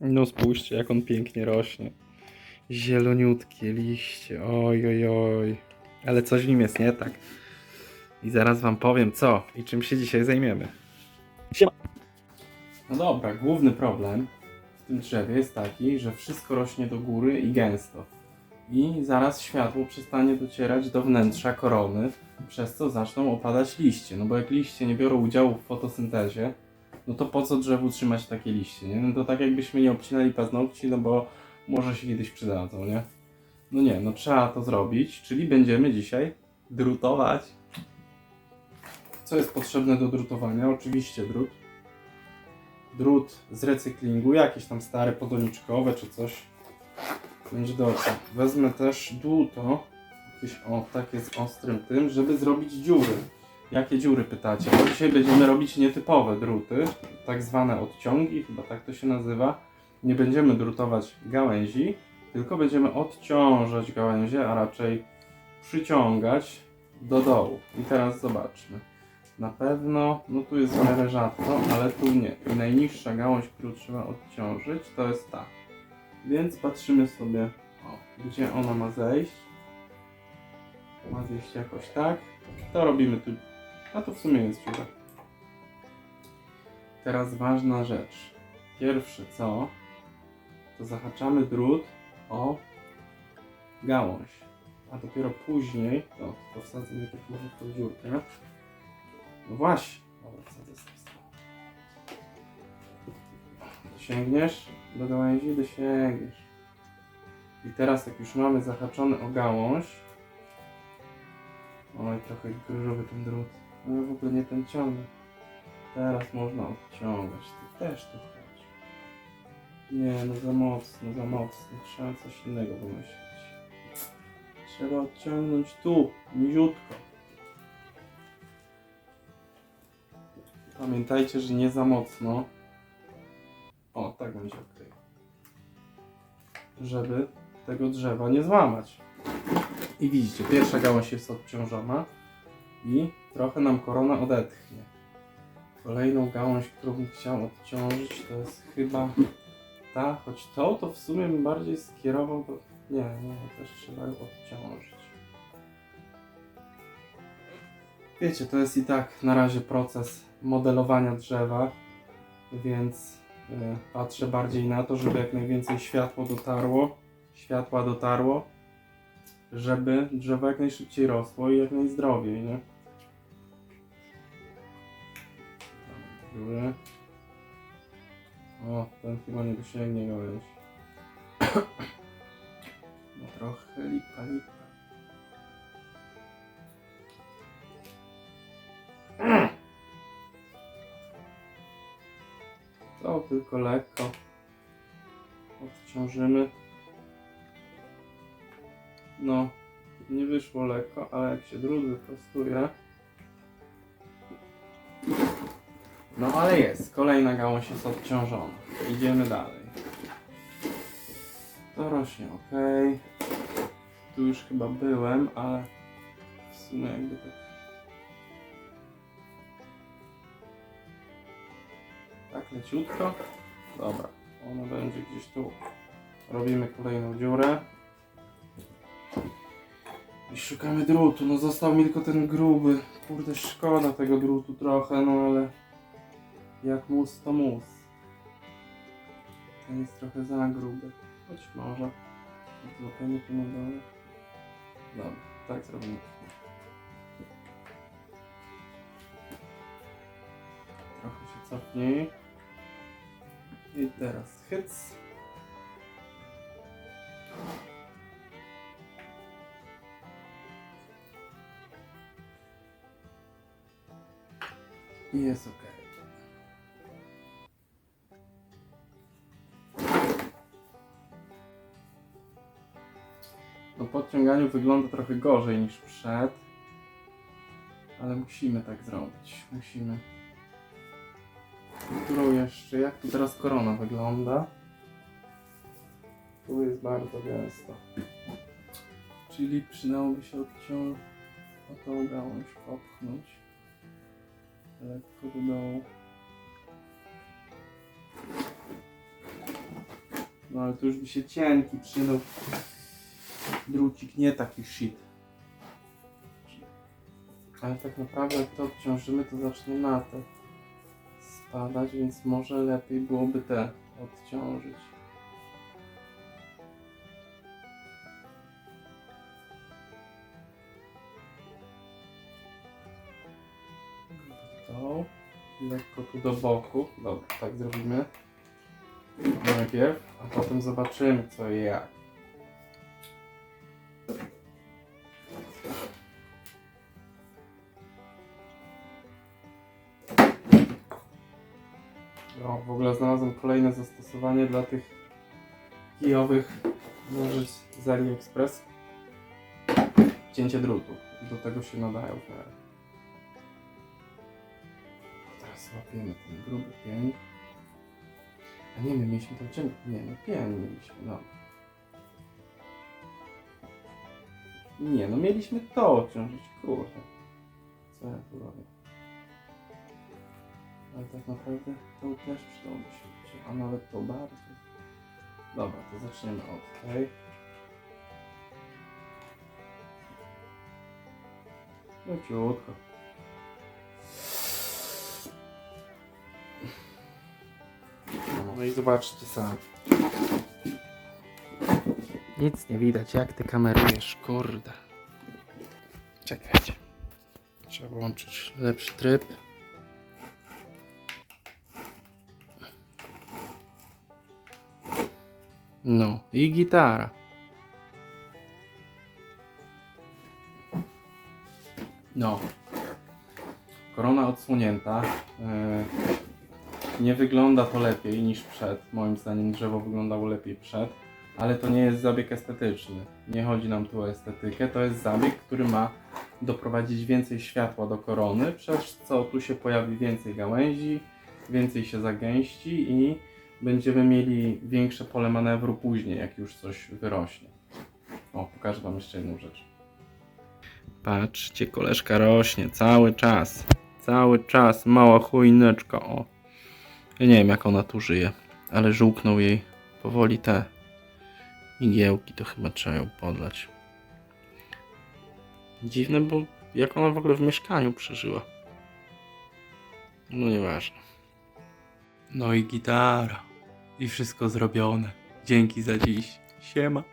No spójrzcie, jak on pięknie rośnie. Zieloniutkie liście, oj, oj, oj. Ale coś w nim jest nie tak. I zaraz wam powiem co i czym się dzisiaj zajmiemy. Siema. No dobra, główny problem w tym drzewie jest taki, że wszystko rośnie do góry i gęsto. I zaraz światło przestanie docierać do wnętrza korony, przez co zaczną opadać liście. No bo jak liście nie biorą udziału w fotosyntezie, no to po co drzewu trzymać takie liście, nie? No to tak jakbyśmy nie obcinali paznokci, no bo może się kiedyś przydadzą, nie? No nie, no trzeba to zrobić, czyli będziemy dzisiaj drutować. Co jest potrzebne do drutowania? Oczywiście drut. Drut z recyklingu, jakieś tam stare podoniczkowe czy coś. Będzie dobrze. Wezmę też dłuto, jakieś o takie z ostrym tym, żeby zrobić dziury. Jakie dziury pytacie? Bo dzisiaj będziemy robić nietypowe druty, tak zwane odciągi, chyba tak to się nazywa. Nie będziemy drutować gałęzi, tylko będziemy odciążać gałęzie, a raczej przyciągać do dołu. I teraz zobaczmy. Na pewno, no tu jest w miarę rzadko, ale tu nie. I najniższa gałąź, którą trzeba odciążyć, to jest ta. Więc patrzymy sobie, o, gdzie ona ma zejść. Ma zejść jakoś tak. To robimy tu. A to w sumie jest dziura. Teraz ważna rzecz. Pierwsze co, to zahaczamy drut o gałąź. A dopiero później, to, to wsadzę najpierw może tą dziurkę. No właśnie. Dobra, wsadzę z tej. Dosięgniesz do gałęzi, dosięgniesz. I teraz jak już mamy zahaczony o gałąź, oj trochę gruby ten drut, no w ogóle nie ten ciągle. Teraz można odciągać, ty też tu wchodzi. Nie, no za mocno, za mocno, trzeba coś innego wymyślić. Trzeba odciągnąć tu, niziutko. Pamiętajcie, że nie za mocno. O, tak będzie ok. Żeby tego drzewa nie złamać. I widzicie, pierwsza gałąź jest odciążona i trochę nam korona odetchnie. Kolejną gałąź, którą bym chciał odciążyć, to jest chyba ta, choć tą to w sumie bym bardziej skierował do... Nie, nie, też trzeba ją odciążyć. Wiecie, to jest i tak na razie proces modelowania drzewa, więc y, patrzę bardziej na to, żeby jak najwięcej światło dotarło, światła dotarło, żeby drzewo jak najszybciej rosło i jak najzdrowiej, nie? Dziury. O, ten chyba nie dosięgnie gałęzi. No trochę lipa, lipa. To tylko lekko odciążymy. No, nie wyszło lekko, ale jak się drut wyprostuje. No ale jest, kolejna gałąź jest odciążona. Idziemy dalej. To rośnie ok. Tu już chyba byłem, ale w sumie jakby tak. Tak leciutko. Dobra, ono będzie gdzieś tu. Robimy kolejną dziurę. Szukamy drutu. No został mi tylko ten gruby. Kurde, szkoda tego drutu trochę, no ale jak mus to mus. Ten jest trochę za gruby. Choć może. Złapiemy tu. Dobra, tak zrobimy. Trochę się cofnij. I teraz hyc. I jest ok. No podciąganiu wygląda trochę gorzej niż przed. Ale musimy tak zrobić. Musimy. Którą jeszcze? Jak tu teraz korona wygląda? Tu jest bardzo gęsto. Czyli przydałoby się odciąć o tą gałąź popchnąć. Lekko do dołu. No ale tu już by się cienki przydał. Drucik, nie taki shit. Ale tak naprawdę jak to obciążymy, to zacznie na te spadać, więc może lepiej byłoby te odciążyć. To lekko tu do boku. Dobra, tak zrobimy. Najpierw, a potem zobaczymy co i jak. O, w ogóle znalazłem kolejne zastosowanie dla tych kijowych noży z AliExpress. Cięcie drutu. Do tego się nadają w miarę. Teraz łapiemy ten gruby pień. A nie, my mieliśmy to cienko. Nie, no pień mieliśmy, no. Nie, no mieliśmy to odciążyć, kurde. Co ja tu robię? Ale tak naprawdę to też przydałoby się, a nawet to bardziej. Dobra, to zaczniemy od tej. Leciutko. No i zobaczcie sami. Nic nie widać, jak ty kamerujesz, kurde. Czekajcie. Trzeba włączyć lepszy tryb. No i gitara. No. Korona odsłonięta. E, Nie wygląda to lepiej niż przed. Moim zdaniem drzewo wyglądało lepiej przed. Ale to nie jest zabieg estetyczny. Nie chodzi nam tu o estetykę. To jest zabieg, który ma doprowadzić więcej światła do korony, przez co tu się pojawi więcej gałęzi, więcej się zagęści i będziemy mieli większe pole manewru później, jak już coś wyrośnie. O, pokażę Wam jeszcze jedną rzecz. Patrzcie, koleżka rośnie cały czas. Cały czas, mała chujneczka, o. Ja nie wiem, jak ona tu żyje, ale żółknął jej powoli te igiełki, to chyba trzeba ją podlać. Dziwne, bo jak ona w ogóle w mieszkaniu przeżyła. No nieważne. No i gitara. I wszystko zrobione. Dzięki za dziś. Siema.